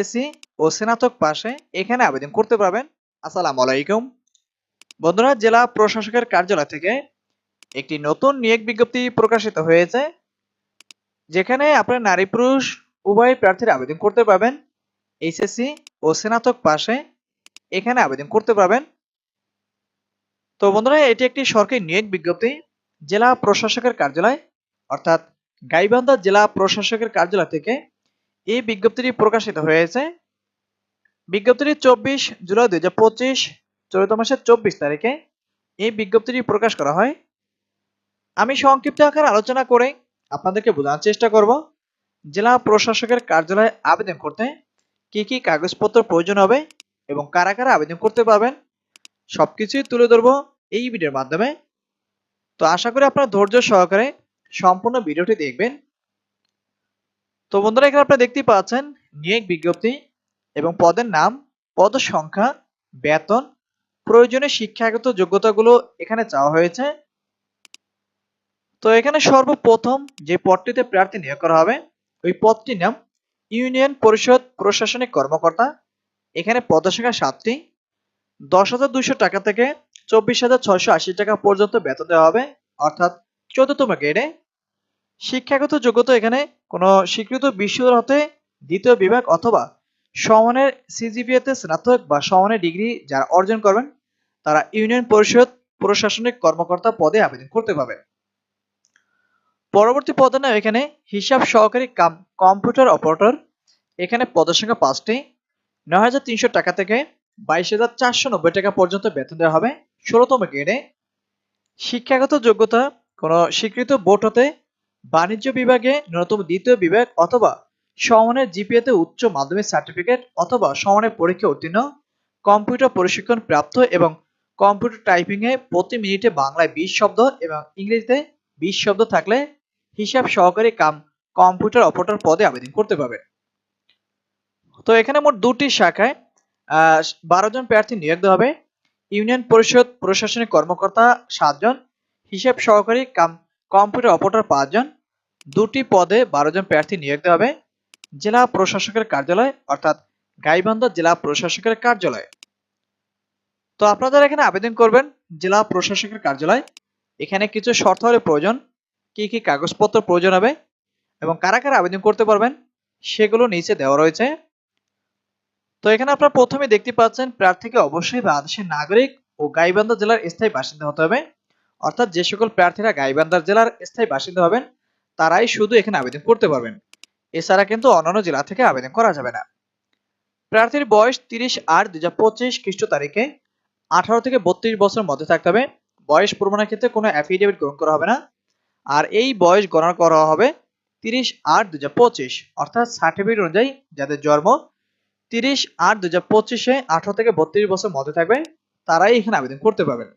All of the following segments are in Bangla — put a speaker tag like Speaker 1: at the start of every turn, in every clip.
Speaker 1: এসএসসি ও স্নাতক পাশে, এখানে আবেদন করতে পারবেন। আসসালামু আলাইকুম। বন্ধুরা, জেলা প্রশাসকের কার্যালয় থেকে একটি নতুন নিয়োগ বিজ্ঞপ্তি প্রকাশিত হয়েছে, যেখানে আপনার নারী পুরুষ উভয় প্রার্থীরা আবেদন করতে পারবেন। এইচএসসি ও স্নাতক পাশে এখানে আবেদন করতে পারবেন। তো বন্ধুরা, এটি একটি সরকারি নিয়োগ বিজ্ঞপ্তি, জেলা প্রশাসকের কার্যালয়, অর্থাৎ গাইবান্ধা জেলা প্রশাসকের কার্যালয় থেকে এই বিজ্ঞপ্তিটি প্রকাশিত হয়েছে। বিজ্ঞপ্তিটি চব্বিশ জুলাই দুই হাজার পঁচিশ, চলিত মাসের চব্বিশ তারিখে। এই বিজ্ঞপ্তিটি প্রকাশ করা হয়। আমি সংক্ষিপ্ত আকারে আলোচনা করে আপনাদেরকে বোঝানোর চেষ্টা করব। জেলা প্রশাসকের কার্যালয়ে আবেদন করতে কি কি কাগজপত্র প্রয়োজন হবে এবং কারা কারা আবেদন করতে পারবেন, সবকিছুই তুলে ধরবো এই ভিডিওর মাধ্যমে। তো আশা করি আপনারা ধৈর্য সহকারে সম্পূর্ণ ভিডিওটি দেখবেন। তো বন্ধুরা, এখানে আপনারা দেখতেই পাচ্ছেন নিয়োগ বিজ্ঞপ্তি এবং পদের নাম, পদ সংখ্যা, বেতন, প্রয়োজনীয় শিক্ষাগত যোগ্যতাগুলো এখানে চাওয়া হয়েছে। তো এখানে সর্বপ্রথম যে পদটিতে প্রার্থী নিয়োগ করা হবে, ওই পদটির নাম ইউনিয়ন পরিষদ প্রশাসনিক কর্মকর্তা। এখানে পদসংখ্যা সাতটি। দশ হাজার দুইশো টাকা থেকে চব্বিশ হাজার ছয়শো আশি টাকা পর্যন্ত বেতন দেওয়া হবে, অর্থাৎ চোদ্দতম গ্রেডে। শিক্ষাগত যোগ্যতা এখানে কোনো স্বীকৃত বিশ্ববিদ্যালয় হতে দ্বিতীয় বিভাগ অথবা সমানের সিজিপিএতে স্নাতক বা সমানের ডিগ্রি যারা অর্জন করবেন, তারা ইউনিয়ন পরিষদ প্রশাসনিক কর্মকর্তা পদে আবেদন করতে পারবে। পরবর্তী পদের নাম এখানে হিসাব সহকারী কাম, কম্পিউটার অপারেটর। এখানে পদসংখ্যা পাঁচটি। নয় হাজার তিনশো টাকা থেকে বাইশ হাজার চারশো নব্বই টাকা পর্যন্ত বেতন দেওয়া হবে ষোলোতম গ্রেডে। শিক্ষাগত যোগ্যতা, কোনো স্বীকৃত বোর্ড হতে বাণিজ্য বিভাগে ন্যূনতম দ্বিতীয় বিভাগ অথবা সমানের জিপিএতে উচ্চ মাধ্যমিক সার্টিফিকেট অথবা সমানের পরীক্ষা উত্তীর্ণ কম্পিউটার প্রশিক্ষণ প্রাপ্ত এবং কম্পিউটার টাইপিং এ প্রতি মিনিটে বাংলায় বিশ শব্দ এবং ইংরেজিতে বিশ শব্দ থাকলে হিসাব সহকারী কাম কম্পিউটার অপারেটর পদে আবেদন করতে পারবেন তো এখানে মোট দুটি শাখায় বারো জন প্রার্থী নিয়োগ দেওয়া হবে। ইউনিয়ন পরিষদ প্রশাসনিক কর্মকর্তা সাতজন, হিসাব সহকারী কাম কম্পিউটার অপারেটর পাঁচজন, দুটি পদে বারো জন প্রার্থী নিয়োগ দেওয়া হবে। জেলা প্রশাসকের কার্যালয়, অর্থাৎ গাইবান্ধা জেলা প্রশাসকের কার্যালয়। তো আপনারা এখানে আবেদন করবেন জেলা প্রশাসকের কার্যালয়। এখানে কিছু শর্তাবলী প্রয়োজন, কি কি কাগজপত্র প্রয়োজন হবে এবং কারা কারা আবেদন করতে পারবেন সেগুলো নিচে দেওয়া রয়েছে। তো এখানে আপনারা প্রথমে দেখতে পাচ্ছেন প্রার্থীকে অবশ্যই বাংলাদেশের নাগরিক ও গাইবান্ধা জেলার স্থায়ী বাসিন্দা হতে হবে। অর্থাৎ যে সকল প্রার্থীরা গাইবান্ধা জেলার স্থায়ী বাসিন্দা হবেন, তারাই শুধু এখানে আবেদন করতে পারবেন। এছাড়া কিন্তু অন্যান্য জেলা থেকে আবেদন করা যাবে না। প্রার্থীর বয়স তিরিশ আট পঁচিশ খ্রিস্ট তারিখে আঠারো থেকে বত্রিশ বছরের মধ্যে থাকতে হবে। বয়স প্রমাণের ক্ষেত্রে কোনো অ্যাফিডেভিট গ্রহণ করা হবে না। আর এই বয়স গণনা করা হবে তিরিশ আট দুই হাজার পঁচিশ, অর্থাৎ সার্টিফিকেট অনুযায়ী যাদের জন্ম তিরিশ আট দুই হাজার পঁচিশে আঠারো থেকে বত্রিশ বছর মধ্যে থাকবে, তারাই এখানে আবেদন করতে পারবেন।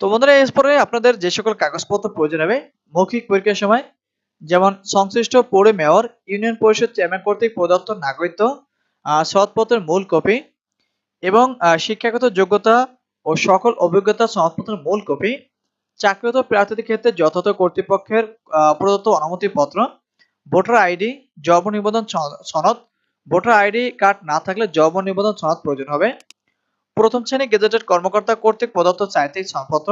Speaker 1: তো বন্ধুরা এরপরে আপনাদের যে সকল কাগজপত্র প্রয়োজন হবে, মৌখিক পরীক্ষার সময়, যেমন সংশ্লিষ্ট পৌর মেয়র, ইউনিয়ন পরিষদ চেয়ারম্যান কর্তৃক প্রদত্ত নাগরিকত্ব সনদপত্রের মূল কপি এবং শিক্ষাগত যোগ্যতা ও সকল অভিজ্ঞতা সনদপত্রের মূল কপি, চাকরিরত প্রার্থীদের ক্ষেত্রে যথাযথ কর্তৃপক্ষের প্রদত্ত অনুমতিপত্র, ভোটার আইডি জব নিবন্ধন সনদ, ভোটার আইডি কার্ড না থাকলে জব নিবন্ধন সনদ প্রয়োজন হবে। প্রথম শ্রেণি গেজেটেড কর্মকর্তা কর্তৃক প্রদত্ত চারিত্রিক সনদপত্র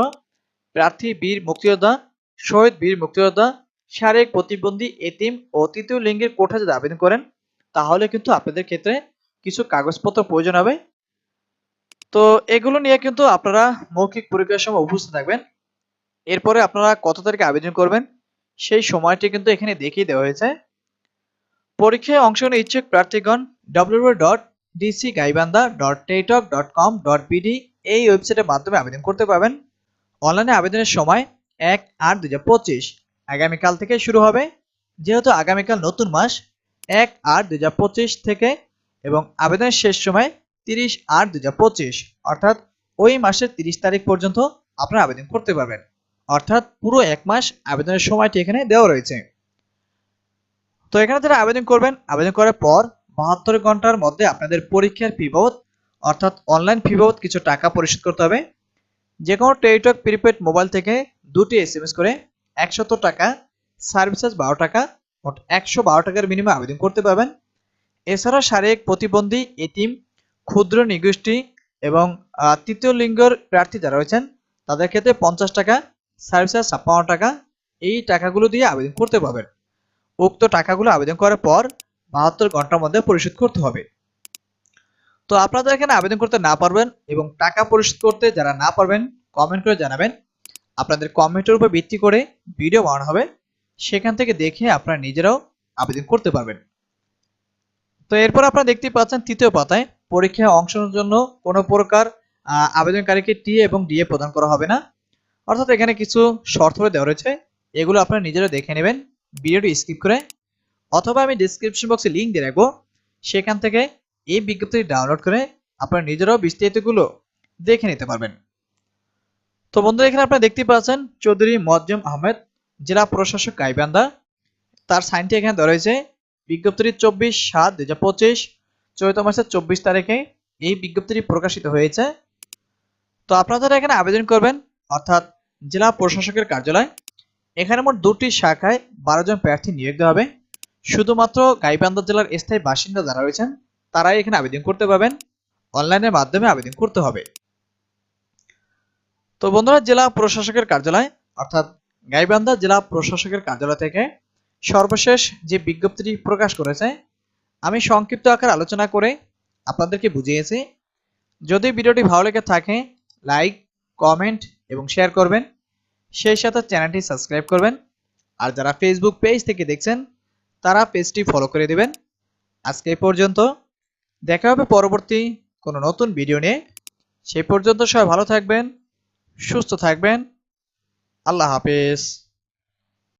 Speaker 1: প্রার্থী বীর মুক্তিযোদ্ধা, শহীদ বীর মুক্তিযোদ্ধা, শারীরিক প্রতিবন্ধী, এতিম ও তৃতীয় লিঙ্গের কোঠা যদি আবেদন করেন, তাহলে কিন্তু আপনাদের ক্ষেত্রে কিছু কাগজপত্র প্রয়োজন হবে। তো এগুলো নিয়ে কিন্তু আপনারা মৌখিক পরীক্ষার সময় উপস্থিত থাকবেন। এরপরে আপনারা কত তারিখে আবেদন করবেন, সেই সময়টি কিন্তু এখানে দেখিয়ে দেওয়া হয়েছে। পরীক্ষায় অংশ ইচ্ছুক প্রার্থীগণ W dot DC Gaibandha dot dot com dot BD এই ওয়েবসাইটের মাধ্যমে আবেদন করতে পারবেন। অনলাইনে আবেদনের সময় এক আট দুই হাজার পঁচিশ আগামীকাল থেকে শুরু হবে। যেহেতু আগামীকাল নতুন মাস, এক আট দুই হাজার পঁচিশ থেকে এবং আবেদনের শেষ সময় তিরিশ আট দুই হাজার পঁচিশ, অর্থাৎ ওই মাসের তিরিশ তারিখ পর্যন্ত আপনারা আবেদন করতে পারবেন। অর্থাৎ পুরো এক মাস আবেদনের সময়টি এখানে দেওয়া রয়েছে। তো এখানে যারা আবেদন করবেন, আবেদন করার পর বাহাত্তর ঘণ্টার মধ্যে আপনাদের পরীক্ষার ফি অর্থাৎ অনলাইন ফি কিছু টাকা পরিশোধ করতে হবে। যে কোনো টেলিটক, প্রিপেড মোবাইল থেকে দুটি এস এম এস করে একশত টাকা সার্ভিস চার্জ বারো টাকা, মোট একশো বারো টাকার বিনিময়ে আবেদন করতে পারবেন। এছাড়া শারীরিক প্রতিবন্ধী, এটিম, ক্ষুদ্র নিগোষ্ঠী এবং তৃতীয় লিঙ্গের প্রার্থী যারা রয়েছেন, তাদের ক্ষেত্রে পঞ্চাশ টাকা সার্ভিস চার্জ ছাপ্পান্ন টাকা, এই টাকাগুলো দিয়ে আবেদন করতে পারবেন। উক্ত টাকাগুলো আবেদন করার পর বাহাত্তর ঘণ্টার মধ্যে পরিশোধ করতে হবে। তো আপনারা এখানে আবেদন করতে না পারবেন এবং টাকা পরিশোধ করতে যারা না পারবেন কমেন্ট করে জানাবেন। আপনাদের কমেন্টের উপর ভিত্তি করে ভিডিও বানানো হবে। সেখান থেকে দেখে আপনারা নিজেরাও আবেদন করতে পারবেন। তো এরপর আপনারা দেখতে পাচ্ছেন তৃতীয় পাতায়, পরীক্ষায় অংশ জন্য কোনো প্রকার আবেদনকারীকে টি এবং ডিএ প্রদান করা হবে না। অর্থাৎ এখানে কিছু শর্ত দেওয়া রয়েছে। এগুলো আপনারা নিজেরা দেখে নেবেন। ভিডিওটি স্কিপ করে অথবা আমি ডিসক্রিপশন বক্সে লিঙ্ক দিয়ে রাখব। সেখান থেকে এই বিজ্ঞপ্তিটি ডাউনলোড করে আপনারা নিজেরাও বিস্তারিতগুলো দেখে নিতে পারবেন। তো বন্ধুরা, এখানে আপনারা দেখতে পাচ্ছেন চৌধুরী মজ্জম আহমেদ, জেলা প্রশাসক গাইবান্ধা। তার সাইনটি এখানে দেওয়া রয়েছে। বিজ্ঞপ্তিটি চব্বিশ সাত দুই হাজার পঁচিশ চৈত মাসের চব্বিশ তারিখে এই বিজ্ঞপ্তিটি প্রকাশিত হয়েছে। তো আপনারা যারা এখানে আবেদন করবেন, অর্থাৎ জেলা প্রশাসকের কার্যালয়, এখানে মোট দুটি শাখায় বারো জন প্রার্থী নিয়োগ দেওয়া হবে। শুধুমাত্র গাইবান্ধা জেলার স্থায়ী বাসিন্দা যারা রয়েছেন, তারাই এখানে আবেদন করতে পারবেন। অনলাইনের মাধ্যমে আবেদন করতে হবে। তো বন্ধুরা, জেলা প্রশাসকের কার্যালয়, অর্থাৎ গাইবান্ধা জেলা প্রশাসকের কার্যালয় থেকে সর্বশেষ যে বিজ্ঞপ্তিটি প্রকাশ করেছে, আমি সংক্ষিপ্ত আকার আলোচনা করে আপনাদেরকে বুঝিয়েছি। যদি ভিডিওটি ভালো লেগে থাকে, লাইক, কমেন্ট এবং শেয়ার করবেন। সেই সাথে চ্যানেলটি সাবস্ক্রাইব করবেন। আর যারা ফেসবুক পেজ থেকে দেখছেন তারা পেজটি ফলো করে দেবেন। আজকে এই পর্যন্ত। দেখা হবে পরবর্তী কোনো নতুন ভিডিও নিয়ে। সেই পর্যন্ত সবাই ভালো থাকবেন, সুস্থ থাকবেন। আল্লাহ হাফেজ।